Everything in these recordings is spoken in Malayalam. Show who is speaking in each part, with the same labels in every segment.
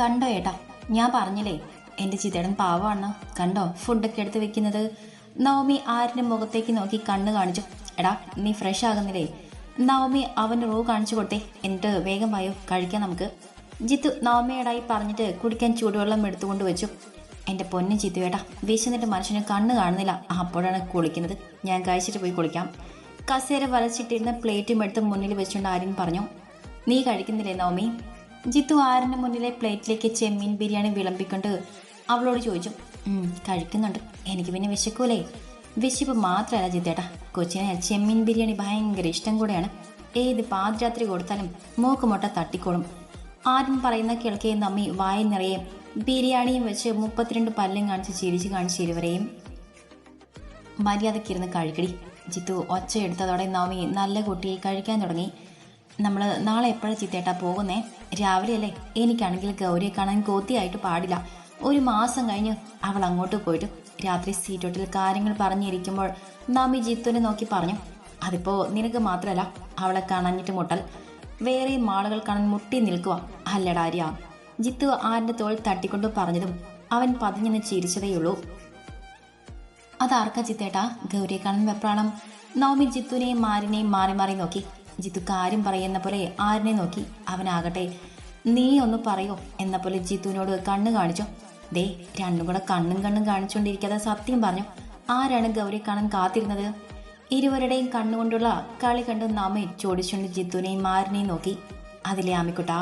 Speaker 1: കണ്ടോ ഏട്ടാ? ഞാൻ പറഞ്ഞില്ലേ എന്റെ ചിതേടൻ പാവമാണ്. കണ്ടോ? ഫുഡൊക്കെ എടുത്ത് വെക്കുന്നത്. നവമി ആരുടെ മുഖത്തേക്ക് നോക്കി കണ്ണ് കാണിച്ചു. എടാ നീ ഫ്രഷ് ആകുന്നില്ലേ? നവമി അവന്റെ റൂ കാണിച്ചു കൊടുത്തേ. എന്നിട്ട് വേഗം വായോ കഴിക്കാം നമുക്ക്. ജിത്തു നവമിയോടായി പറഞ്ഞിട്ട് കുടിക്കാൻ ചൂടുവെള്ളം എടുത്തുകൊണ്ട് വെച്ചു. എന്റെ പൊന്നു ജിത്തുവേട്ടാ വിശന്നിട്ട് മനുഷ്യന് കണ്ണ് കാണുന്നില്ല. അപ്പോഴാണ് കുളിക്കുന്നത്. ഞാൻ കഴിച്ചിട്ട് പോയി കുളിക്കാം. കസേര വരച്ചിട്ടിരുന്ന പ്ലേറ്റും എടുത്ത് മുന്നിൽ വെച്ചുകൊണ്ട് ആര്യൻ പറഞ്ഞു നീ കഴിക്കുന്നില്ലേ നവമി? ജിത്തു ആറിന് മുന്നിലെ പ്ലേറ്റിലേക്ക് ചെമ്മീൻ ബിരിയാണി വിളമ്പിക്കൊണ്ട് അവളോട് ചോദിച്ചു "ഉം, കഴിക്കുന്നുണ്ട്. എനിക്ക് പിന്നെ വിശക്കൂലേ. വിശപ്പ് മാത്രമല്ല ജിത്തേട്ടാ. കൊച്ചിനെ ചെമ്മീൻ ബിരിയാണി ഭയങ്കര ഇഷ്ടം കൂടെയാണ്. ഏത് പാതിരാത്രി കൊടുത്താലും മൂക്ക് മുട്ട തട്ടിക്കോളും. ആരും പറയുന്ന കേൾക്കേ നമ്മി വായ നിറയെ ബിരിയാണിയും വെച്ച് മുപ്പത്തിരണ്ട് പല്ലും കാണിച്ച് ചിരിച്ച് കാണിച്ച് ഇരുവരെയും മര്യാദക്കിരുന്ന് കഴിക്കടി ജിത്തു ഒച്ചയെടുത്തതോടെ നവമി നല്ല കുട്ടിയെ കഴിക്കാൻ തുടങ്ങി. നമ്മൾ നാളെ എപ്പോഴാണ് ചിത്തേട്ടാ പോകുന്നേ? രാവിലെ അല്ലേ എനിക്കാണെങ്കിൽ ഗൗരിയെ കാണാൻ കോത്തിയായിട്ട് പാടില്ല. ഒരു മാസം കഴിഞ്ഞ് അവൾ അങ്ങോട്ട് പോയിട്ട് രാത്രി സീറ്റോട്ടിൽ കാര്യങ്ങൾ പറഞ്ഞിരിക്കുമ്പോൾ നവമി ജിത്തുവിനെ നോക്കി പറഞ്ഞു അതിപ്പോ നിനക്ക് മാത്രമല്ല അവളെ കാണാഞ്ഞിട്ട് മുട്ടൽ. വേറെയും ആളുകൾ കാണാൻ മുട്ടി നിൽക്കുക അല്ലടാര്യ ജിത്തു ആരുടെ തോൾ തട്ടിക്കൊണ്ട് പറഞ്ഞതും അവൻ പതിഞ്ഞെന്ന് ചിരിച്ചതേയുള്ളൂ. അതാർക്കാ ചിത്തേട്ടാ ഗൗരിയെ കാണാൻ വെപ്രാണം നവമി ജിത്തുവിനെയും മാരിനെയും മാറി മാറി നോക്കി. ജിത്തു കാര്യം പറയുന്ന പോലെ ആരിനെ നോക്കി അവനാകട്ടെ. നീ ഒന്ന് പറയോ? എന്ന പോലെ ജിത്തുവിനോട് കണ്ണ് കാണിച്ചോ. ദേ രണ്ടും കൂടെ കണ്ണും കണ്ണും കാണിച്ചുകൊണ്ടിരിക്കാതെ സത്യം പറഞ്ഞു. ആരാണ് ഗൗരി കാണാൻ കാത്തിരുന്നത്? ഇരുവരുടെയും കണ്ണുകൊണ്ടുള്ള കളി കണ്ട് നമ്മെ ചോദിച്ചുകൊണ്ട് ജിത്തുവിനെയും മാരിനെയും നോക്കി. അതിലെ ആമിക്കുട്ടാ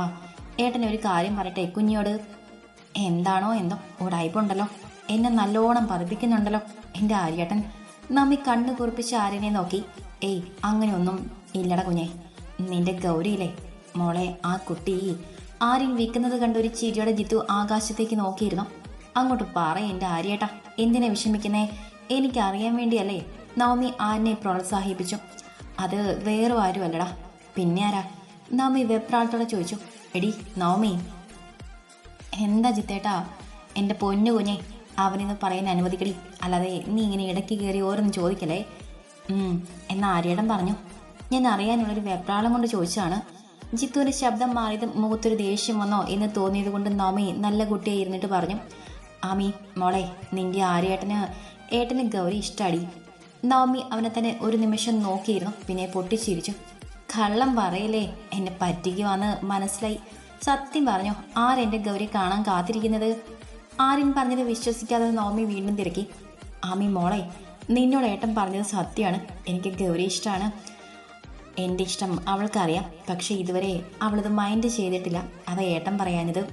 Speaker 1: ഏട്ടനെ ഒരു കാര്യം പറയട്ടെ കുഞ്ഞിയോട്. എന്താണോ എന്തോ ഉടായ്പുണ്ടല്ലോ. എന്നെ നല്ലോണം പതിപ്പിക്കുന്നുണ്ടല്ലോ എന്റെ ആര്യേട്ടൻ. നമ്മി കണ്ണു കുറിപ്പിച്ച് ആര്യനെ നോക്കി. ഏയ് അങ്ങനെയൊന്നും ഇല്ലട കുഞ്ഞെ നിന്റെ ഗൗരിയില്ലേ? മോളെ ആ കുട്ടി ആര്യൻ വിൽക്കുന്നത് കണ്ടൊരു ചിരിയോടെ ജിത്തു ആകാശത്തേക്ക് നോക്കിയിരുന്നു. അങ്ങോട്ട് പറ എന്റെ ആര്യേട്ടാ എന്തിനെ വിഷമിക്കുന്നേ? എനിക്കറിയാൻ വേണ്ടിയല്ലേ നവമി ആരിനെ പ്രോത്സാഹിപ്പിച്ചു. അത് വേറെ ആരും അല്ലടാ പിന്നെ ആരാ? നവമി വെപ്രാളത്തോടെ ചോദിച്ചു. എടി നവമി. എന്താ ജിത്തേട്ടാ എന്റെ പൊന്നു കുഞ്ഞെ അവനിന്ന് പറയാൻ അനുവദിക്കടി. അല്ലാതെ നീ ഇങ്ങനെ ഇടയ്ക്ക് കയറി ഓരോന്നും ചോദിക്കലേ എന്നാ ആര്യേടം പറഞ്ഞു. ഞാൻ അറിയാനുള്ളൊരു വെപ്രാളം കൊണ്ട് ചോദിച്ചാണ് ജിത്തുവിന്റെ ശബ്ദം മാറിയത് മുഖത്തൊരു ദേഷ്യം വന്നോ? എന്ന് തോന്നിയത് കൊണ്ട് നോമി നല്ല കുട്ടിയെ ഇരുന്നിട്ട് പറഞ്ഞു ആമി മോളെ നിന്റെ ആര്യേട്ടന് ഏട്ടന് ഗൗരി ഇഷ്ടടി. നോമി അവനെ തന്നെ ഒരു നിമിഷം നോക്കിയിരുന്നു പിന്നെ പൊട്ടിച്ചിരിച്ചു. കള്ളം പറയലേ എന്നെ പറ്റിക്കുവാന്ന് മനസ്സിലായി. സത്യം പറഞ്ഞു ആരെന്റെ ഗൗരി കാണാൻ കാത്തിരിക്കുന്നത്? ആര്യൻ പറഞ്ഞത് വിശ്വസിക്കാതെ നോമി വീണ്ടും തിരക്കി. ആമി മോളെ നിന്നോട് ഏട്ടൻ പറഞ്ഞത് സത്യമാണ്. എനിക്ക് ഗൗരി ഇഷ്ടമാണ് എന്റെ ഇഷ്ടം അവൾക്കറിയാം. പക്ഷെ ഇതുവരെ അവളത് മൈൻഡ് ചെയ്തിട്ടില്ല. അവ ഏട്ടൻ പറയാനിത്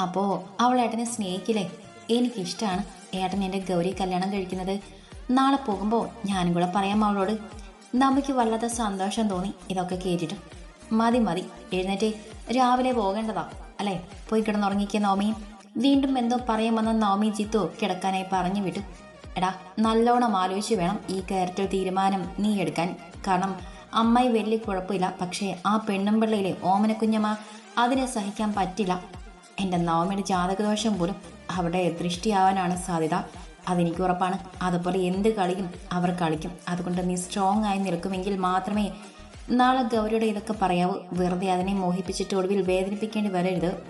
Speaker 1: അപ്പോൾ അവൾ ഏട്ടനെ സ്നേഹിക്കില്ലേ? എനിക്കിഷ്ടമാണ് ഏട്ടൻ എന്റെ ഗൗരി കല്യാണം കഴിക്കുന്നത്. നാളെ പോകുമ്പോൾ ഞാനും കൂടെ പറയാം അവളോട്. നമുക്ക് വല്ലാത്ത സന്തോഷം തോന്നി ഇതൊക്കെ കേട്ടിട്ട്. മതി മതി. എഴുന്നേറ്റ് രാവിലെ പോകേണ്ടതാ അല്ലേ? പോയി കിടന്നുറങ്ങിക്കുക നോമിയും വീണ്ടും എന്തോ പറയുമെന്ന് നോമി ജിത്തു കിടക്കാനായി പറഞ്ഞു വിട്ടു. എടാ നല്ലോണം ആലോചിച്ച് വേണം ഈ കാര്യത്തിൽ തീരുമാനം നീ എടുക്കാൻ. കാരണം അമ്മായി വലിയ കുഴപ്പമില്ല. പക്ഷേ ആ പെണ്ണും പിള്ളയിലെ ഓമനക്കുഞ്ഞമ്മ അതിനെ സഹിക്കാൻ പറ്റില്ല. എന്റെ നവമിയുടെ ജാതകദോഷം പോലും അവിടെ ദൃഷ്ടിയാവാനാണ് സാധ്യത. അതെനിക്ക് ഉറപ്പാണ്. അതുപോലെ എന്ത് കളിയും അവർ കളിക്കും. അതുകൊണ്ട് നീ സ്ട്രോങ് ആയി നിൽക്കുമെങ്കിൽ മാത്രമേ നാളെ ഗൗരിയുടെ ഇതൊക്കെ പറയാവൂ. വെറുതെ അതിനെ മോഹിപ്പിച്ചിട്ട് ഒടുവിൽ വേദനിപ്പിക്കേണ്ടി വരരുത്.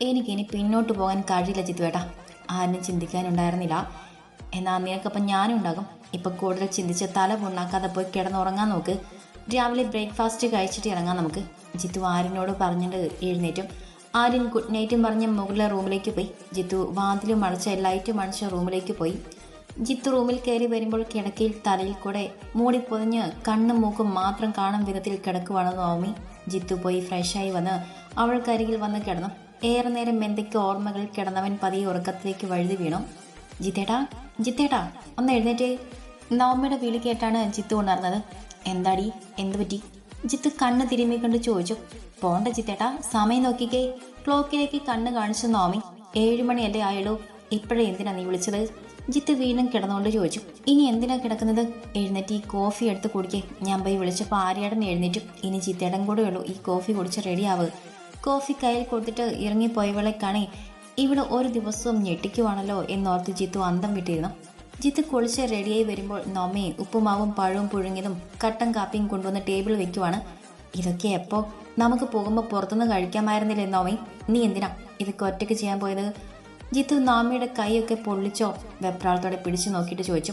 Speaker 1: എനിക്കിനി പിന്നോട്ട് പോകാൻ കഴിയില്ല ചിത്തുവേട്ടാ ആരും ചിന്തിക്കാനുണ്ടായിരുന്നില്ല. എന്നാൽ നിനക്കപ്പം ഞാനും ഉണ്ടാകും ഇപ്പം കൂടുതൽ ചിന്തിച്ച് തല പുണ്ണാക്കാതെ പോയി കിടന്നുറങ്ങാൻ നോക്ക്. രാവിലെ ബ്രേക്ക്ഫാസ്റ്റ് കഴിച്ചിട്ട് ഇറങ്ങാം നമുക്ക്. ജിത്തു ആര്യനോട് പറഞ്ഞിട്ട് എഴുന്നേറ്റും. ആര്യൻ ഗുഡ് നൈറ്റും പറഞ്ഞ് മുകളിലെ റൂമിലേക്ക് പോയി. ജിത്തു വാതിലും അടച്ച ലൈറ്റും അടച്ച റൂമിലേക്ക് പോയി. ജിത്തു റൂമിൽ കയറി വരുമ്പോൾ കിടക്കയിൽ തലയിൽ കൂടെ മൂടി പൊതിഞ്ഞ് കണ്ണും മൂക്കും മാത്രം കാണും വിധത്തിൽ കിടക്കുവാണ് നവമി ജിത്തു പോയി ഫ്രഷായി വന്ന് അവൾക്കരികിൽ വന്ന് കിടന്നു. ഏറെ നേരം എന്തൊക്കെ ഓർമ്മകൾ കിടന്നവൻ പതിയെ ഉറക്കത്തിലേക്ക് വഴുതി വീണു. ജിത്തേട്ടാ ജിത്തേട്ടാ ഒന്ന് എഴുന്നേറ്റേ. നവമ്മയുടെ വിളി കേട്ടാണ് ജിത്തു ഉണർന്നത്. എന്താടി എന്തു പറ്റി? ജിത്ത് കണ്ണ് തിരുമ്മി കണ്ട് ചോദിച്ചു. പോണ്ട ജിത്തേട്ടാ സമയം നോക്കിക്കേ. ക്ലോക്കിലേക്ക് കണ്ണ് കാണിച്ചു നോമി ഏഴുമണിയല്ലേ ആയുള്ളൂ. ഇപ്പോഴേ എന്തിനാ നീ വിളിച്ചത്? ജിത്ത് വീണ്ടും കിടന്നുകൊണ്ട് ചോദിച്ചു. ഇനി എന്തിനാ കിടക്കുന്നത്? എഴുന്നേറ്റ് ഈ കോഫി എടുത്ത് കുടിക്കേ. ഞാൻ പോയി വിളിച്ചപ്പോൾ ആര്യാടൻ എഴുന്നേറ്റും. ഇനി ജിത്തേടൻ കൂടെ ഉള്ളൂ ഈ കോഫി കുടിച്ച് റെഡിയാവ് കോഫി കയ്യിൽ കൊടുത്തിട്ട് ഇറങ്ങിപ്പോയവളെ കാണേ ഇവിടെ ഒരു ദിവസവും ഞെട്ടിക്കുവാണല്ലോ എന്നോർത്ത് ജിത്തു അന്തം വിട്ടിരുന്നു. ജിത്ത് കുളിച്ച് റെഡിയായി വരുമ്പോൾ നോമയെ ഉപ്പുമാവും പഴവും പുഴുങ്ങിയതും കട്ടൻ കാപ്പിയും കൊണ്ടുവന്ന് ടേബിൾ വെക്കുവാണ്. ഇതൊക്കെ എപ്പോ? നമുക്ക് പോകുമ്പോൾ പുറത്തുനിന്ന് കഴിക്കാമായിരുന്നില്ലേ നോമി? നീ എന്തിനാ ഇതൊക്കെ ഒറ്റയ്ക്ക് ചെയ്യാൻ പോയത്? ജിത്തു നോമിയുടെ കൈയൊക്കെ പൊള്ളിച്ചോ വെപ്രാളത്തോടെ പിടിച്ചു നോക്കിയിട്ട് ചോദിച്ചു.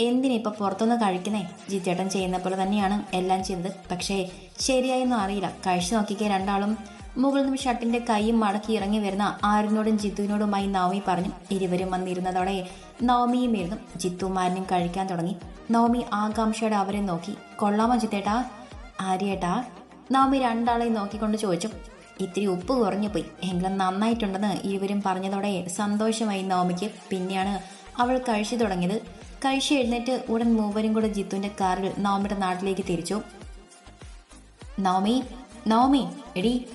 Speaker 1: എന്തിനാ ഇപ്പൊ പുറത്തുനിന്ന് കഴിക്കുന്നേ? ജിത്തേട്ടൻ ചെയ്യുന്ന പോലെ തന്നെയാണ് എല്ലാം ചെയ്തത്. പക്ഷേ ശരിയായൊന്നും അറിയില്ല. കഴിച്ചു നോക്കിക്കേ രണ്ടാളും. മുകളിൽ നിന്നും ഷട്ടിന്റെ കൈയും മടക്കി ഇറങ്ങി വരുന്ന ആരിനോടും ജിത്തുവിനോടുമായി നവമി പറഞ്ഞു. ഇരുവരും വന്നിരുന്നതോടെ നവമിയും ഇരുന്നു. ജിത്തുമാരനും കഴിക്കാൻ തുടങ്ങി. നവമി ആകാംക്ഷയോടെ അവരെ നോക്കി. കൊള്ളാമോ ജിത്തേട്ടാ? ആര്യേട്ടാ? നവമി രണ്ടാളെയും നോക്കിക്കൊണ്ട് ചോദിച്ചു. ഇത്തിരി ഉപ്പ് കുറഞ്ഞു പോയി. എങ്കിലും നന്നായിട്ടുണ്ടെന്ന് ഇരുവരും പറഞ്ഞതോടെ സന്തോഷമായി നവമിക്ക് പിന്നെയാണ് അവൾ കഴിച്ചു തുടങ്ങിയത്. കഴിച്ചു എഴുന്നേറ്റ് ഉടൻ മൂവരും കൂടെ ജിത്തുവിന്റെ കാറിൽ നവമിയുടെ നാട്ടിലേക്ക് തിരിച്ചു. നവമി നവമി എടി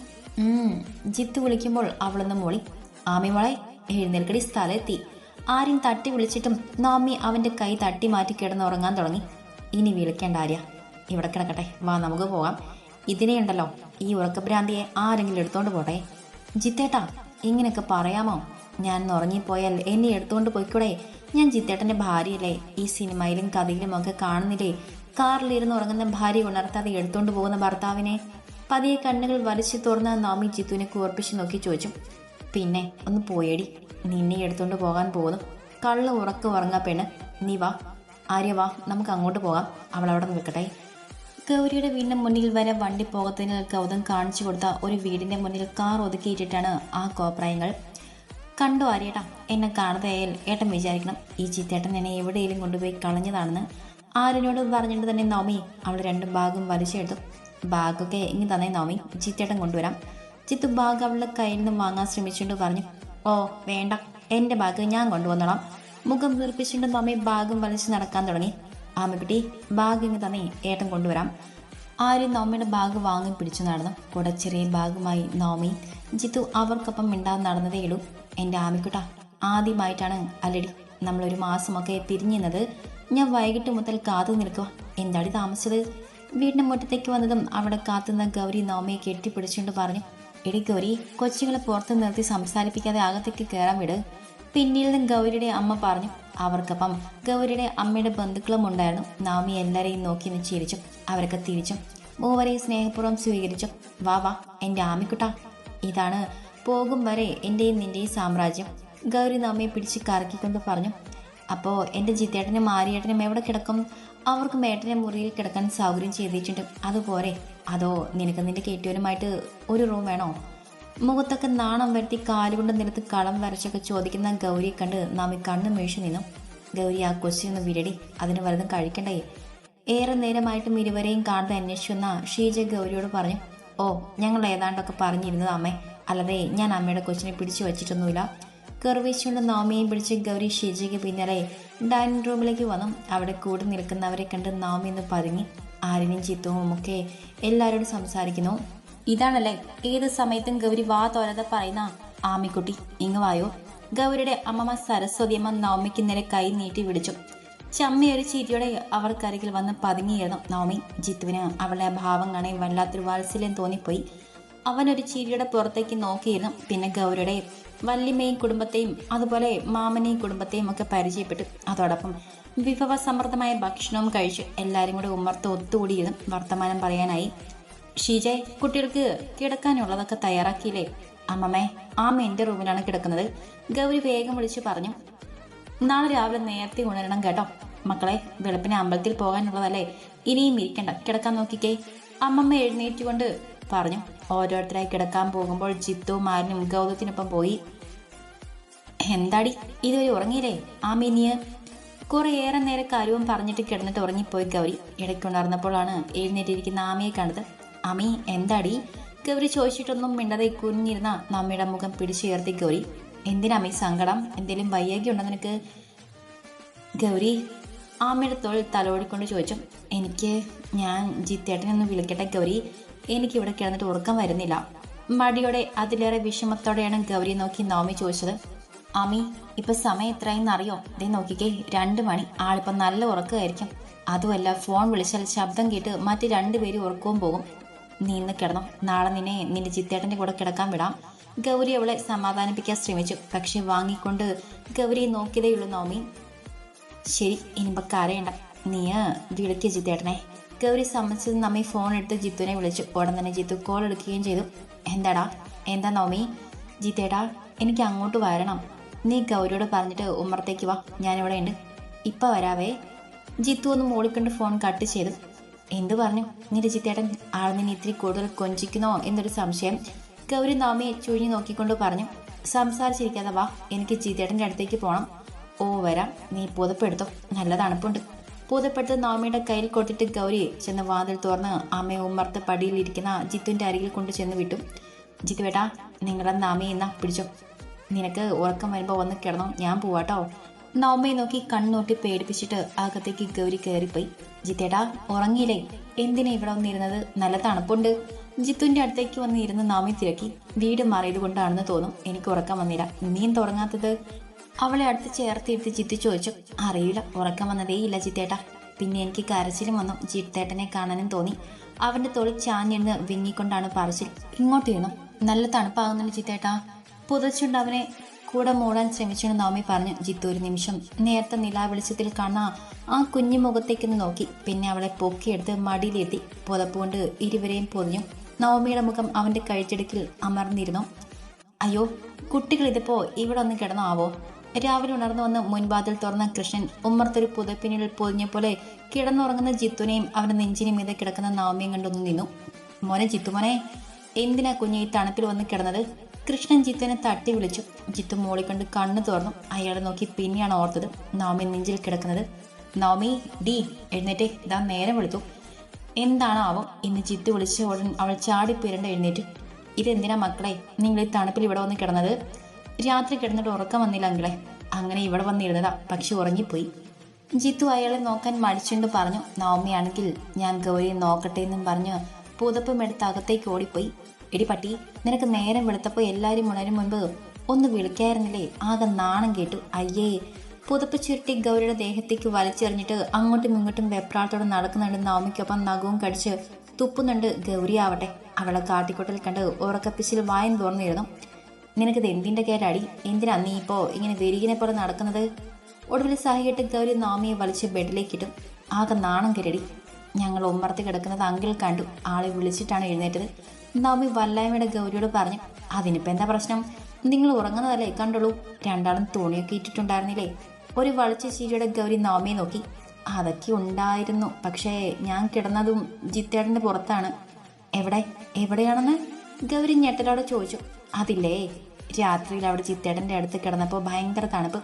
Speaker 1: ജിത്തു വിളിക്കുമ്പോൾ അവളൊന്ന് മോളി. ആമി മോളെ എഴുന്നേൽക്കടി സ്ഥലമെത്തി. ആരും തട്ടി വിളിച്ചിട്ടും നാമി അവന്റെ കൈ തട്ടി മാറ്റി കിടന്നുറങ്ങാൻ തുടങ്ങി. ഇനി വിളിക്കേണ്ട ആര്യ. ഇവിടെ കിടക്കട്ടെ. വാ നമുക്ക് പോകാം. ഇതിനെയുണ്ടല്ലോ ഈ ഉറക്കഭ്രാന്തിയെ ആരെങ്കിലും എടുത്തോണ്ട് പോട്ടെ. ജിത്തേട്ടാ ഇങ്ങനെയൊക്കെ പറയാമോ? ഞാൻ ഉറങ്ങിപ്പോയാൽ എന്നെ എടുത്തുകൊണ്ട് പോയിക്കൂടെ? ഞാൻ ജിത്തേട്ടന്റെ ഭാര്യയല്ലേ. ഈ സിനിമയിലും കഥയിലും ഒക്കെ കാണുന്നില്ലേ? കാറിലിരുന്ന് ഉറങ്ങുന്ന ഭാര്യ ഉണർത്താതെ എടുത്തോണ്ട് പോകുന്ന ഭർത്താവിനെ. പതിയെ കണ്ണുകൾ വലിച്ചു തുറന്ന നാമി ജിത്തുവിനെ കൂർപ്പിച്ച് നോക്കി ചോദിച്ചു. പിന്നെ ഒന്ന് പോയടി. നിന്നെ എടുത്തുകൊണ്ട് പോകാൻ പോകുന്നു. കള്ള ഉറക്ക ഉറങ്ങാ പെണ്ണ്. നീ വാ. ആര്യ വാ. നമുക്ക് അങ്ങോട്ട് പോകാം. അവൾ അവിടെ നിൽക്കട്ടെ. ഗൗരിയുടെ വീടിന്റെ മുന്നിൽ വരെ വണ്ടി പോകത്തിന് ഗൗതം കാണിച്ചു കൊടുത്ത ഒരു വീടിന്റെ മുന്നിൽ കാർ ഒതുക്കിയിട്ടിട്ടാണ് ആ കോപ്രായങ്ങൾ കണ്ടു ആര്യേട്ടാ എന്നെ കാണുന്നതായാൽ ഏട്ടൻ വിചാരിക്കണം. ഈ ചിത്തേട്ടൻ എന്നെ എവിടെയെങ്കിലും കൊണ്ടുപോയി കളഞ്ഞതാണെന്ന്. ആരിനോട് പറഞ്ഞിട്ട് തന്നെ നവമി അവൾ രണ്ട് ഭാഗം വലിച്ചെടുത്തു. ബാഗൊക്കെ ഇങ്ങ് തന്നെ നോമി ചിത്തേട്ടൻ കൊണ്ടുവരാം. ചിത്തു ബാഗ് അവളുടെ കയ്യിൽ നിന്ന് വാങ്ങാൻ ശ്രമിച്ചുകൊണ്ട് പറഞ്ഞു ഓ വേണ്ട. എന്റെ ബാഗ് ഞാൻ കൊണ്ടുവന്നോളാം. മുഖം വീർപ്പിച്ചുകൊണ്ട് നോമി ബാഗും വലിച്ചു നടക്കാൻ തുടങ്ങി. ആമക്കുട്ടി ബാഗ് ഇങ്ങ് തന്നെ. ഏട്ടൻ കൊണ്ടുവരാം. ആരും നവമിയുടെ ബാഗ് വാങ്ങി പിടിച്ചു നടന്നു. കൂടെ ചെറിയ ബാഗുമായി നോമി ജിത്തു അവർക്കൊപ്പം മിണ്ടാതെ നടന്നതേയുള്ളൂ എന്റെ ആമിക്കുട്ട ആദ്യമായിട്ടാണ് അല്ലടി. നമ്മളൊരു മാസമൊക്കെ പിരിഞ്ഞിരുന്നത് ഞാൻ വൈകിട്ട് മുതൽ കാത്തു നിൽക്കുക എന്താടി താമസിച്ചത്? വീടിന്റെ മുറ്റത്തേക്ക് വന്നതും അവിടെ കാത്തുനിന്ന ഗൗരി നോമയെ കെട്ടിപ്പിടിച്ചുകൊണ്ട് പറഞ്ഞു എടി ഗൗരി കൊച്ചുങ്ങളെ പുറത്ത് നിർത്തി സംസാരിപ്പിക്കാതെ അകത്തേക്ക് കയറാൻ വിട്. പിന്നിൽ നിന്ന് ഗൗരിയുടെ അമ്മ പറഞ്ഞു അവർക്കൊപ്പം ഗൗരിയുടെ അമ്മയുടെ ബന്ധുക്കളും ഉണ്ടായിരുന്നു. നാമി എല്ലാരെയും നോക്കി നിന്ന് ചിരിച്ചു അവരൊക്കെ തിരിച്ചു. മൂവരെ സ്നേഹപൂർവം സ്വീകരിച്ചു. വാ വാ എന്റെ ആമിക്കുട്ട. ഇതാണ് പോകും വരെ എന്റെയും നിന്റെയും സാമ്രാജ്യം. ഗൗരി നാമയെ പിടിച്ച് കറക്കിക്കൊണ്ട് പറഞ്ഞു അപ്പോൾ എന്റെ ജിത്തേട്ടനും മാരിയേട്ടനും എവിടെ കിടക്കും? അവർക്ക് മേട്ടനെ മുറിയിൽ കിടക്കാൻ സൗകര്യം ചെയ്തിട്ടുണ്ട്. അതുപോലെ അതോ നിനക്ക് നിന്റെ കെട്ടിയവനുമായിട്ട് ഒരു റൂം വേണോ? മുഖത്തൊക്കെ നാണം വരുത്തി കാലുകൊണ്ട് നിരത്ത് കളം വരച്ചൊക്കെ ചോദിക്കുന്ന ഗൗരിയെ കണ്ട് നാമി കണ്ണു മേഴിച്ചു നിന്നു. ഗൗരി ആ കൊച്ചിയൊന്ന് വിരടി. അതിന് വലുതും കഴിക്കണ്ടേ ഏറെ നേരമായിട്ടും ഇരുവരെയും കാണാതെ അന്വേഷിച്ചു വന്ന ഷീജ ഗൗരിയോട് പറഞ്ഞു ഓ ഞങ്ങൾ ഏതാണ്ടൊക്കെ പറഞ്ഞിരുന്നത് അമ്മേ. അല്ലാതെ ഞാൻ അമ്മയുടെ കൊച്ചിനെ പിടിച്ചു വച്ചിട്ടൊന്നുമില്ല. കെറുവീച്ചുകൊണ്ട് നോമയെയും പിടിച്ച് ഗൗരി ഷീജയ്ക്ക് പിന്നാലെ ഡൈനിങ് റൂമിലേക്ക് വന്നു. അവിടെ കൂടി നിൽക്കുന്നവരെ കണ്ട് നാം ഇന്ന് പതുങ്ങി ആരിനും ചിത്തവും ഒക്കെ എല്ലാവരോടും സംസാരിക്കുന്നു. ഇതാണല്ലേ? ഏത് സമയത്തും ഗൗരി വാ തോരാതെ പറയുന്ന ആമിക്കുട്ടി. ഇങ്ങ് വായോ. ഗൗരിയുടെ അമ്മമ്മ സരസ്വതിയമ്മ നവമിക്ക് നേരെ കൈ നീട്ടി വിളിച്ചു. ഒരു ചിരിയോടെ അവർക്കരികിൽ വന്ന് പതുങ്ങിയിരുന്നു നവമി. ജിത്തുവിന് അവളുടെ ആ ഭാവം കാണാൻ വല്ലാത്തൊരു വാത്സല്യം തോന്നിപ്പോയി. അവനൊരു ചിരിയുടെ പുറത്തേക്ക് നോക്കിയിരുന്നു. പിന്നെ ഗൗരിയുടെ വല്യമ്മയും കുടുംബത്തെയും അതുപോലെ മാമനെയും കുടുംബത്തെയും ഒക്കെ പരിചയപ്പെട്ടു. അതോടൊപ്പം വിഭവ സമൃദ്ധമായ ഭക്ഷണവും കഴിച്ച് എല്ലാവരും കൂടെ ഉമ്മർത്ത് ഒത്തുകൂടിയതും വർത്തമാനം പറയാനായി. ഷീജയ് കുട്ടികൾക്ക് കിടക്കാനുള്ളതൊക്കെ തയ്യാറാക്കിയില്ലേ? അമ്മമ്മേ ആമ എന്റെ റൂമിലാണ് കിടക്കുന്നത്. ഗൗരി വേഗം വിളിച്ചു പറഞ്ഞു നാളെ രാവിലെ നേരത്തെ ഉണരണം കേട്ടോ. മക്കളെ വെളുപ്പിന് അമ്പലത്തിൽ പോകാനുള്ളതല്ലേ? ഇനിയും ഇരിക്കണ്ട. കിടക്കാൻ നോക്കിക്കേ. അമ്മമ്മ എഴുന്നേറ്റുകൊണ്ട് പറഞ്ഞു. ഓരോരുത്തരായി കിടക്കാൻ പോകുമ്പോൾ ജിത്തു മാരനും ഗൗതത്തിനൊപ്പം പോയി. എന്താടി? ഇതുവരെ ഉറങ്ങിയില്ലേ? ആ നീ കുറേയേറെ നേരം കാര്യവും പറഞ്ഞിട്ട് കിടന്നിട്ട് ഉറങ്ങിപ്പോയി ഗൗരി. ഇടയ്ക്കുണർന്നപ്പോഴാണ് എഴുന്നേറ്റിരിക്കുന്ന ആമയെ കണ്ടത്. ആമി എന്താടി? ഗൗരി ചോദിച്ചിട്ടൊന്നും മിണ്ടാതെ കുഞ്ഞിരുന്ന നമ്മയുടെ മുഖം പിടിച്ചുയർത്തി ഗൗരി. എന്തിനാമി സങ്കടം? എന്തെങ്കിലും വയ്യാകിയുണ്ടോ നിനക്ക്? ഗൗരി ആമയുടെ തോളിൽ തലോടിക്കൊണ്ട് ചോദിച്ചു. എനിക്ക് ഞാൻ ജിത്തേട്ടനെ ഒന്ന് വിളിക്കട്ടെ ഗൗരി? എനിക്കിവിടെ കിടന്നിട്ട് ഉറക്കം വരുന്നില്ല. മടിയോടെ അതിലേറെ വിഷമത്തോടെയാണ് ഗൗരി നോക്കി നവമി ചോദിച്ചത്. അമി ഇപ്പൊ സമയം എത്രയെന്ന് അറിയോ? ദേ നോക്കിക്കേ രണ്ട് മണി. ആളിപ്പം നല്ല ഉറക്കമായിരിക്കും. അതുമല്ല ഫോൺ വിളിച്ചാൽ ശബ്ദം കേട്ട് മറ്റ് രണ്ടുപേരും ഉറക്കവും പോകും. നീ ഇന്ന് കിടന്നു. നാളെ നിന്നെ നിന്റെ ചിത്തേട്ടന്റെ കൂടെ കിടക്കാൻ വിടാം. ഗൗരി അവളെ സമാധാനിപ്പിക്കാൻ ശ്രമിച്ചു. പക്ഷെ വാങ്ങിക്കൊണ്ട് ഗൗരിയെ നോക്കിയതേയുള്ളൂ നവമി ശരി ഇനിയിപ്പോൾ കരയണ്ട. നീ വിളിക്കുക ചിത്തേട്ടനെ. ഗൗരി സമ്മതിച്ചത് നമ്മി ഫോൺ എടുത്ത് ജിത്തുവിനെ വിളിച്ചു. ഉടൻ തന്നെ ജിത്തു കോൾ എടുക്കുകയും ചെയ്തു. എന്താടാ? എന്താ നവമി? ജിത്തേടാ എനിക്ക് അങ്ങോട്ട് വരണം. നീ ഗൗരിയോട് പറഞ്ഞിട്ട് ഉമ്മറത്തേക്ക് വാ. ഞാനിവിടെ ഉണ്ട്. ഇപ്പം വരാവേ. ജിത്തു ഒന്ന് മോളിക്കൊണ്ട് ഫോൺ കട്ട് ചെയ്തു. എന്ത് പറഞ്ഞു? നിന്റെ ജിത്തേട്ടൻ ആൾ നിന്നെ ഇത്തിരി കൂടുതൽ കൊഞ്ചിക്കുന്നോ എന്നൊരു സംശയം ഗൗരി നോമി ചുഴിഞ്ഞു നോക്കിക്കൊണ്ട് പറഞ്ഞു. സംസാരിച്ചിരിക്കാതെ വാ. എനിക്ക് ജിത്തേട്ടന്റെ അടുത്തേക്ക് പോകണം ഓ വരാം. നീ പുതപ്പെടുത്തോ. നല്ല തണുപ്പുണ്ട്. പുതപ്പെടുത്ത് നോമിയുടെ കയ്യിൽ കൊട്ടിട്ട് ഗൗരി ചെന്ന് വാതിൽ തുറന്ന് അമ്മയെ ഉമ്മർത്ത് പടിയിലിരിക്കുന്ന ജിത്തുവിന്റെ അരികിൽ കൊണ്ട് ചെന്ന് വിട്ടു. ജിത്തു വേട്ടാ നിങ്ങളുടെ നാമി എന്നാ പിടിച്ചോ? നിനക്ക് ഉറക്കം വരുമ്പോൾ വന്ന് കിടന്നോ? ഞാൻ പോവാട്ടോ. നോമയെ നോക്കി കണ്ണോട്ടി പേടിപ്പിച്ചിട്ട് അകത്തേക്ക് ഗൗരി കയറിപ്പോയി. ജിത്തേട്ടാ ഉറങ്ങിയില്ലേ? എന്തിനാ ഇവിടെ വന്നിരുന്നത്? നല്ല തണുപ്പുണ്ട്. ജിത്തുവിന്റെ അടുത്തേക്ക് വന്നിരുന്ന് നാമി തിരക്കി. വീട് മാറിയത് കൊണ്ടാണെന്ന് തോന്നും. എനിക്ക് ഉറക്കം വന്നില്ല. നീ തുടങ്ങാത്തത് അവളെ അടുത്ത് ചേർത്തിരുത്തി ജിത്തു ചോദിച്ചു അറിയില്ല ഉറക്കം വന്നതേയില്ല പിന്നെ എനിക്ക് കരച്ചിലും വന്നു. ജിത്തേട്ടനെ കാണാനും തോന്നി. അവന്റെ തൊളി ചാഞ്ഞിരുന്ന് വിങ്ങിക്കൊണ്ടാണ് പറച്ചിൽ. ഇങ്ങോട്ട് ഇങ്ങോട്ടിരുന്നു നല്ല തണുപ്പാകുന്നുണ്ട് ജിത്തേട്ടാ. പുതച്ചുകൊണ്ട് അവനെ കൂടെ മൂടാൻ ശ്രമിച്ചെന്ന് നവമി പറഞ്ഞു. ജിത്തു ഒരു നിമിഷം നേരത്തെ നിലാവെളിച്ചത്തിൽ കാണാ ആ കുഞ്ഞു മുഖത്തേക്കൊന്ന് നോക്കി. പിന്നെ അവളെ പൊക്കിയെടുത്ത് മടിയിലെത്തി. പുതപ്പുകൊണ്ട് ഇരുവരെയും പൊതിഞ്ഞു. നവമിയുടെ മുഖം അവന്റെ കഴിച്ചെടുക്കിൽ അമർന്നിരുന്നു. അയ്യോ കുട്ടികൾ ഇതിപ്പോ ഇവിടെ ഒന്ന് കിടന്നോ ആവോ രാവിലെ ഉണർന്നു വന്ന് മുൻവാതിൽ തുറന്ന കൃഷ്ണൻ ഉമ്മർത്തൊരു പുതപ്പിനിൽ പൊതിഞ്ഞ പോലെ കിടന്നുറങ്ങുന്ന ജിത്തുനെയും അവന്റെ നെഞ്ചിനും മീതെ കിടക്കുന്ന നവമിയും കണ്ടൊന്ന് നിന്നു. മോനെ ജിത്തുമോനെ എന്തിനാ കുഞ്ഞ് ഈ തണുപ്പിൽ വന്ന് കിടന്നത്? കൃഷ്ണൻ ജിത്തുവിനെ തട്ടി വിളിച്ചു. ജിത്തു മോളി കണ്ട് കണ്ണു തുറന്നു. അയാളെ നോക്കി പിന്നെയാണ് ഓർത്തത് നവമി നെഞ്ചിൽ കിടക്കുന്നത്. നവമി ഡി എഴുന്നേറ്റ്. ഇതാ നേരം വെളുത്തു. എന്താണ് ആവും ഇന്ന് ജിത്തു വിളിച്ച ഉടൻ അവൾ ചാടി എഴുന്നേറ്റ്. ഇതെന്തിനാ മക്കളെ നിങ്ങൾ ഈ തണുപ്പിൽ ഇവിടെ വന്ന് കിടന്നത്? രാത്രി കിടന്നിട്ട് ഉറക്കം വന്നില്ല അങ്കിളെ. അങ്ങനെ ഇവിടെ വന്നിരുന്നതാ. പക്ഷെ ഉറങ്ങിപ്പോയി. ജിത്തു അയാളെ നോക്കാൻ മടിച്ചുകൊണ്ട് പറഞ്ഞു നവമിയാണെങ്കിൽ ഞാൻ ഗൗരിയെ നോക്കട്ടെ എന്നും പറഞ്ഞ് പുതപ്പും എടുത്ത് അകത്തേക്ക് ഓടിപ്പോയി. എടി പട്ടി നിനക്ക് നേരം വെളുത്തപ്പോൾ എല്ലാവരും ഉണരും മുൻപ് ഒന്ന് വിളിക്കായിരുന്നില്ലേ? ആകെ നാണം കേട്ടു. അയ്യേ പുതപ്പ് ചുരുട്ടി ഗൗരിയുടെ ദേഹത്തേക്ക് വലിച്ചെറിഞ്ഞിട്ട് അങ്ങോട്ടും ഇങ്ങോട്ടും വെപ്രാളത്തോടെ നടക്കുന്നുണ്ട് നവമിക്കൊപ്പം നഖവും കടിച്ച് തുപ്പുന്നുണ്ട് ഗൗരി ആവട്ടെ അവളെ കാട്ടിക്കൊട്ടൽ കണ്ട് ഉറക്കപ്പിച്ചിൽ വായം തുറന്നിരുന്നു. നിനക്കിത് എന്തിന്റെ കേരടി എന്തിനാ നീ ഇപ്പോ ഇങ്ങനെ വെരികിനെ പോലെ നടക്കുന്നത്? ഒടുവിൽ സഹിയിട്ട് ഗൗരി നാമിയെ വലിച്ച് ബെഡിലേക്ക് ഇട്ടു ആകെ നാണം കരടി ഞങ്ങൾ ഉമ്മർത്തി കിടക്കുന്നത് അങ്കിൾ കണ്ടു. ആളെ വിളിച്ചിട്ടാണ് എഴുന്നേറ്റത്. നാമി വല്ലായ്മയുടെ ഗൗരിയോട് പറഞ്ഞു അതിനിപ്പോ എന്താ പ്രശ്നം? നിങ്ങൾ ഉറങ്ങുന്നതല്ലേ കണ്ടുള്ളൂ. രണ്ടാളും തുണിയൊക്കെ ഇട്ടിട്ടുണ്ടായിരുന്നില്ലേ? ഒരു വളിച്ച ചിരിയുടെ ഗൗരി നവമിയെ നോക്കി. അതൊക്കെ ഉണ്ടായിരുന്നു. പക്ഷേ ഞാൻ കിടന്നതും ജിത്തേടന്റെ പുറത്താണ്. എവിടെ? എവിടെയാണെന്ന്? ഗൗരി ഞെട്ടലോടെ ചോദിച്ചു അതില്ലേ രാത്രിയിൽ അവിടെ ചിത്തേട്ടന്റെ അടുത്ത് കിടന്നപ്പോൾ ഭയങ്കര തണുപ്പ്.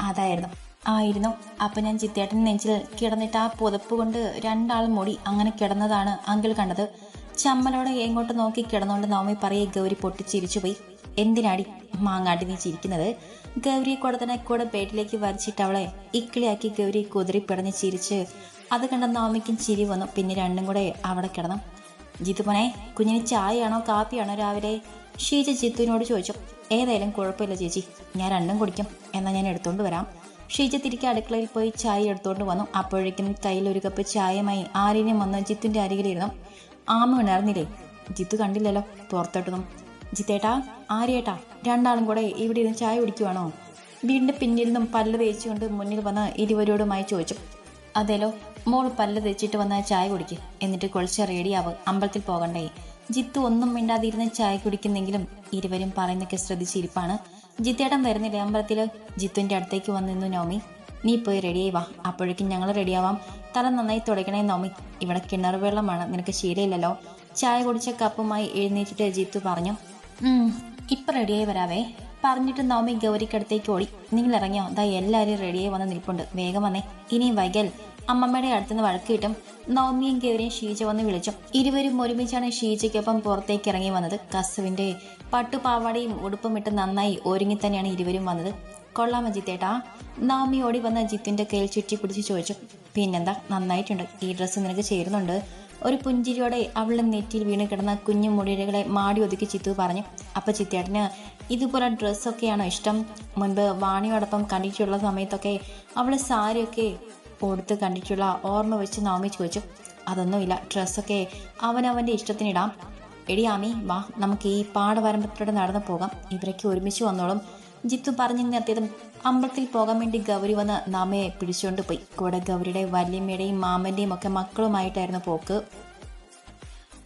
Speaker 1: അതായിരുന്നു. ആയിരുന്നു. അപ്പം ഞാൻ ചിത്തേട്ടൻ നെഞ്ചിൽ കിടന്നിട്ട് ആ പുതപ്പ് കൊണ്ട് രണ്ടാൾ മൂടി അങ്ങനെ കിടന്നതാണ് അങ്കിൾ കണ്ടത്. ചമ്മലോടെ എങ്ങോട്ട് നോക്കി കിടന്നുകൊണ്ട് നവമി പറയെ ഗൗരി പൊട്ടിച്ചിരിച്ചു പോയി. എന്തിനാടി മാങ്ങാട്ടി നീ ചിരിക്കുന്നത്? ഗൗരിയെ കൂടെ തന്നെ കൂടെ ബെഡിലേക്ക് വരച്ചിട്ട് അവളെ ഇക്കിളിയാക്കി ഗൗരി കുതിരി പിടഞ്ഞ് ചിരിച്ച് അത് കണ്ട നവമിക്കും ചിരി വന്നു. പിന്നെ രണ്ടും കൂടെ അവിടെ കിടന്നു. ജിത്തുമോനെ കുഞ്ഞിന് ചായയാണോ കാപ്പിയാണോ രാവിലെ? ഷീജ ജിത്തുവിനോട് ചോദിച്ചു. ഏതായാലും കുഴപ്പമില്ല ചേച്ചി ഞാൻ രണ്ടും കുടിക്കും. എന്നാൽ ഞാൻ എടുത്തുകൊണ്ട് വരാം. ഷീജ തിരികെ അടുക്കളയിൽ പോയി ചായ എടുത്തുകൊണ്ട് വന്നു. അപ്പോഴേക്കും കയ്യിൽ ഒരു കപ്പ് ചായയുമായി ആര്യനും വന്ന് ജിത്തുവിന്റെ അരികിലിരുന്നു. ആമ ഉണർന്നില്ലേ? ജിത്തു കണ്ടില്ലല്ലോ പുറത്തോട്ടൊന്നും. ജിത്തേട്ടാ ആര്യേട്ടാ രണ്ടാളും കൂടെ ഇവിടെ ഇരുന്ന് ചായ കുടിക്കുവാണോ? വീടിന്റെ പിന്നിൽ നിന്നും പല്ല് തേച്ചുകൊണ്ട് മുന്നിൽ വന്ന് ഇരുവരോടുമായി ചോദിച്ചു. അതേലോ മോൾ പല്ല് തെച്ചിട്ട് വന്ന ചായ കുടിക്ക്. എന്നിട്ട് കുളിച്ച് റെഡിയാവ്. അമ്പലത്തിൽ പോകണ്ടേ. ജിത്തു ഒന്നും മിണ്ടാതിരുന്ന് ചായ കുടിക്കുന്നെങ്കിലും ഇരുവരും പറയുന്നൊക്കെ ശ്രദ്ധിച്ചിരിപ്പാണ്. ജിത്തേട്ടൻ വരുന്നില്ല അമ്പലത്തിൽ? ജിത്തുവിന്റെ അടുത്തേക്ക് വന്നിരുന്നു നോമി. നീ പോയി റെഡിയായി വാ. അപ്പോഴേക്കും ഞങ്ങൾ റെഡിയാവാം. തല നന്നായി തുടയ്ക്കണേ നോമി. ഇവിടെ കിണർ വെള്ളമാണ്. നിനക്ക് ശീലയില്ലല്ലോ. ചായ കുടിച്ച കപ്പുമായി എഴുന്നേറ്റിട്ട് ജിത്തു പറഞ്ഞു ഇപ്പൊ റെഡിയായി വരാവേ. പറഞ്ഞിട്ട് നോമി ഗൗരിക്കടുത്തേക്ക് ഓടി. നിങ്ങൾ ഇറങ്ങിയോ? ദാ എല്ലാവരും റെഡിയായി വന്ന് നിൽപ്പുണ്ട്. വേഗം വന്നേ. ഇനിയും വൈകൽ. അമ്മമ്മയുടെ അടുത്തുനിന്ന് വഴക്ക് കിട്ടും. നവമിയും കേവരെയും ഷീജ വന്ന് വിളിച്ചു. ഇരുവരും ഒരുമിച്ചാണ് ഷീജയ്ക്കൊപ്പം പുറത്തേക്ക് ഇറങ്ങി വന്നത്. കസുവിന്റെ പട്ടുപാവാടയും ഉടുപ്പും ഇട്ട് നന്നായി ഒരുങ്ങി തന്നെയാണ് ഇരുവരും വന്നത്. കൊള്ളാമോ ജിത്തേട്ടാ നവമി ഓടി വന്ന് ജിത്തിന്റെ കയ്യിൽ ചുറ്റി പിടിച്ച് ചോദിച്ചു. പിന്നെന്താ? നന്നായിട്ടുണ്ട്. ഈ ഡ്രസ്സ് നിനക്ക് ചേരുന്നുണ്ട്. ഒരു പുഞ്ചിരിയോടെ അവളുടെ നെറ്റിയിൽ വീണ് കിടന്ന കുഞ്ഞു മുടികളെ മാടി ഒതുക്കി ചിത്തു പറഞ്ഞു. അപ്പൊ ചിത്തേട്ടന് ഇതുപോലെ ഡ്രസ്സൊക്കെയാണോ ഇഷ്ടം? മുൻപ് വാണിയോടൊപ്പം കണ്ടിട്ടുള്ള സമയത്തൊക്കെ അവളെ സാരിയൊക്കെ കൊടുത്ത് കണ്ടിട്ടുള്ള ഓർമ്മ വെച്ച് നവമി ചോദിച്ചു അതൊന്നുമില്ല ഡ്രസ്സൊക്കെ അവനവന്റെ ഇഷ്ടത്തിനിടാം. എടിയാമി വാ നമുക്ക് ഈ പാടവരമ്പത്തിലൂടെ നടന്നു പോകാം. ഇവരൊക്കെ ഒരുമിച്ച് വന്നോളും. ജിത്തു പറഞ്ഞു നിർത്തിയതും അമ്പലത്തിൽ പോകാൻ വേണ്ടി ഗൗരി വന്ന് നാമയെ പിടിച്ചുകൊണ്ട് പോയി. കൂടെ ഗൗരിയുടെ വല്യമ്മയുടെയും മാമന്റെയും ഒക്കെ മക്കളുമായിട്ടായിരുന്നു പോക്ക്.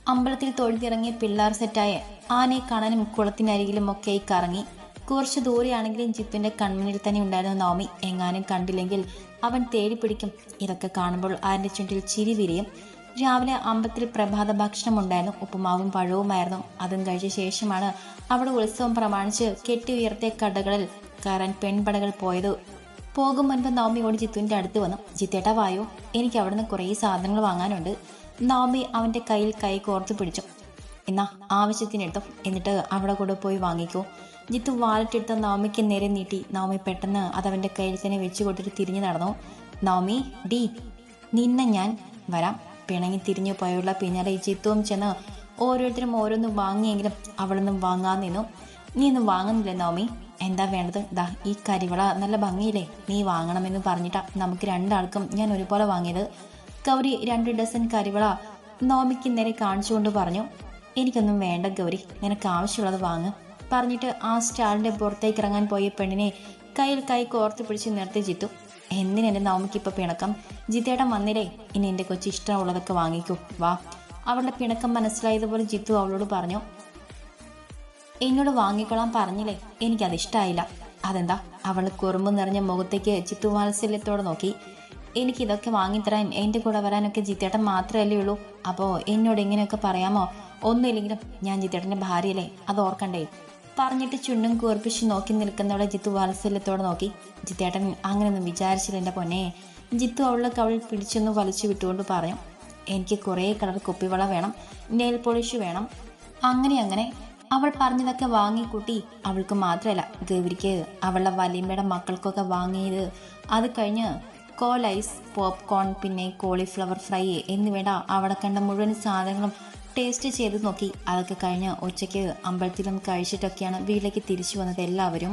Speaker 1: അമ്പലത്തിൽ തൊഴുതിറങ്ങിയ പിള്ളേർ സെറ്റായ ആനയെ കാണാനും കുളത്തിനരികിലും ഒക്കെ കറങ്ങി. കുറച്ച് ദൂരെയാണെങ്കിലും ജിത്തുവിന്റെ കൺമുന്നിൽ തന്നെ ഉണ്ടായിരുന്ന നവമി എങ്ങാനും കണ്ടില്ലെങ്കിൽ അവൻ തേടിപ്പിടിക്കും. ഇതൊക്കെ കാണുമ്പോൾ ആരുടെ ചുണ്ടിൽ ചിരി വിരിയും. രാവിലെ അമ്പത്തിൽ പ്രഭാത ഭക്ഷണം ഉണ്ടായിരുന്നു. ഉപ്പുമാവും പഴവുമായിരുന്നു. അതും കഴിച്ച ശേഷമാണ് അവിടെ ഉത്സവം പ്രമാണിച്ച് കെട്ടി ഉയർത്തിയ കടകളിൽ കയറാൻ പെൺപടകൾ പോയത്. പോകും മുൻപ് നവമി ഓടി ജിത്തുവിന്റെ അടുത്ത് വന്നു. ജിത്തേട്ട വായോ. എനിക്ക് അവിടുന്ന് കുറേ സാധനങ്ങൾ വാങ്ങാനുണ്ട്. നവമി അവന്റെ കയ്യിൽ കൈ കോർത്ത് പിടിച്ചു. എന്നാ ആവശ്യത്തിനെടുത്തു. എന്നിട്ട് അവിടെ കൂടെ പോയി വാങ്ങിക്കോ. ജിത്തു വാലറ്റ് എടുത്ത നവമിക്ക് നേരെ നീട്ടി. നവമി പെട്ടെന്ന് അത് അവന്റെ കയ്യിൽ തന്നെ വെച്ചു കൊടുത്തിട്ട് തിരിഞ്ഞു നടന്നു. നവമി ഡി നിന്നെ ഞാൻ വരാം. പിണങ്ങി തിരിഞ്ഞു പോയുള്ള പിന്നാലെ ജിത്തുവും ചെന്ന് ഓരോരുത്തരും ഓരോന്ന് വാങ്ങിയെങ്കിലും അവളൊന്നും വാങ്ങാൻ നിന്നു. നീ ഒന്നും വാങ്ങുന്നില്ല നവമി? എന്താ വേണ്ടത്? ദാ ഈ കരിവള നല്ല ഭംഗിയില്ലേ? നീ വാങ്ങണമെന്ന് പറഞ്ഞിട്ടാ നമുക്ക് രണ്ടാൾക്കും ഞാൻ ഒരുപോലെ വാങ്ങിയത്. ഗൗരി രണ്ട് ഡസൻ കരിവള നോമിക്ക് നേരെ കാണിച്ചുകൊണ്ട് പറഞ്ഞു. എനിക്കൊന്നും വേണ്ട ഗൗരി. നിനക്ക് ആവശ്യമുള്ളത് വാങ്ങ്. പറഞ്ഞിട്ട് ആ സ്റ്റാളിന്റെ പുറത്തേക്ക് ഇറങ്ങാൻ പോയ പെണ്ണിനെ കയ്യിൽ കൈ കോർത്ത് പിടിച്ച് നിർത്തി ജിത്തു. എന്തിനെ നവമിക്ക് ഇപ്പൊ പിണക്കം? ജിത്തേട്ടൻ വന്നിരേ ഇനി എന്റെ കൊച്ചു ഇഷ്ടമുള്ളതൊക്കെ വാങ്ങിക്കൂ. വാ. അവളുടെ പിണക്കം മനസ്സിലായതുപോലെ ജിത്തു അവളോട് പറഞ്ഞു എന്നോട് വാങ്ങിക്കൊള്ളാൻ പറഞ്ഞില്ലേ? എനിക്കത് ഇഷ്ടമായില്ല അതെന്താ? അവൾ കുറുമ്പ് നിറഞ്ഞ മുഖത്തേക്ക് ചിത്തു വാത്സല്യത്തോടെ നോക്കി. എനിക്കിതൊക്കെ വാങ്ങിത്തരാൻ എന്റെ കൂടെ വരാനൊക്കെ ജിത്തേട്ടൻ മാത്രമല്ലേ ഉള്ളൂ. അപ്പോൾ എന്നോട് ഇങ്ങനെയൊക്കെ പറയാമോ? ഒന്നുമില്ലെങ്കിലും ഞാൻ ജിത്തേട്ടന്റെ ഭാര്യയല്ലേ? അത് ഓർക്കണ്ടേ? പറഞ്ഞിട്ട് ചുണ്ടും കൂർപ്പിച്ച് നോക്കി നിൽക്കുന്നവളെ ജിത്തു വാത്സല്യത്തോടെ നോക്കി. ജിത്തേട്ടൻ അങ്ങനെയൊന്നും വിചാരിച്ചില്ല എന്റെ പൊന്നെ. ജിത്തു അവളുടെ കവൾ പിടിച്ചൊന്ന് വലിച്ചു വിട്ടുകൊണ്ട് പറഞ്ഞു എനിക്ക് കുറേ കളർ കുപ്പിവള വേണം നെയിൽ പോളിഷ് വേണം. അങ്ങനെ അങ്ങനെ. അവൾ പറഞ്ഞതൊക്കെ വാങ്ങിക്കൂട്ടി. അവൾക്ക് മാത്രമല്ല ഗൗരിക്ക് അവളുടെ വലിയമ്മയുടെ മക്കൾക്കൊക്കെ വാങ്ങിയത്. അത് കഴിഞ്ഞ് കോലൈസ് പോപ്കോൺ പിന്നെ കോളിഫ്ലവർ ഫ്രൈ എന്നിവേണ്ട അവിടെ കണ്ട മുഴുവൻ സാധനങ്ങളും ടേസ്റ്റ് ചെയ്ത് നോക്കി. അതൊക്കെ കഴിഞ്ഞ് ഉച്ചയ്ക്ക് അമ്പലത്തിലും കഴിച്ചിട്ടൊക്കെയാണ് വീട്ടിലേക്ക് തിരിച്ചു വന്നത് എല്ലാവരും.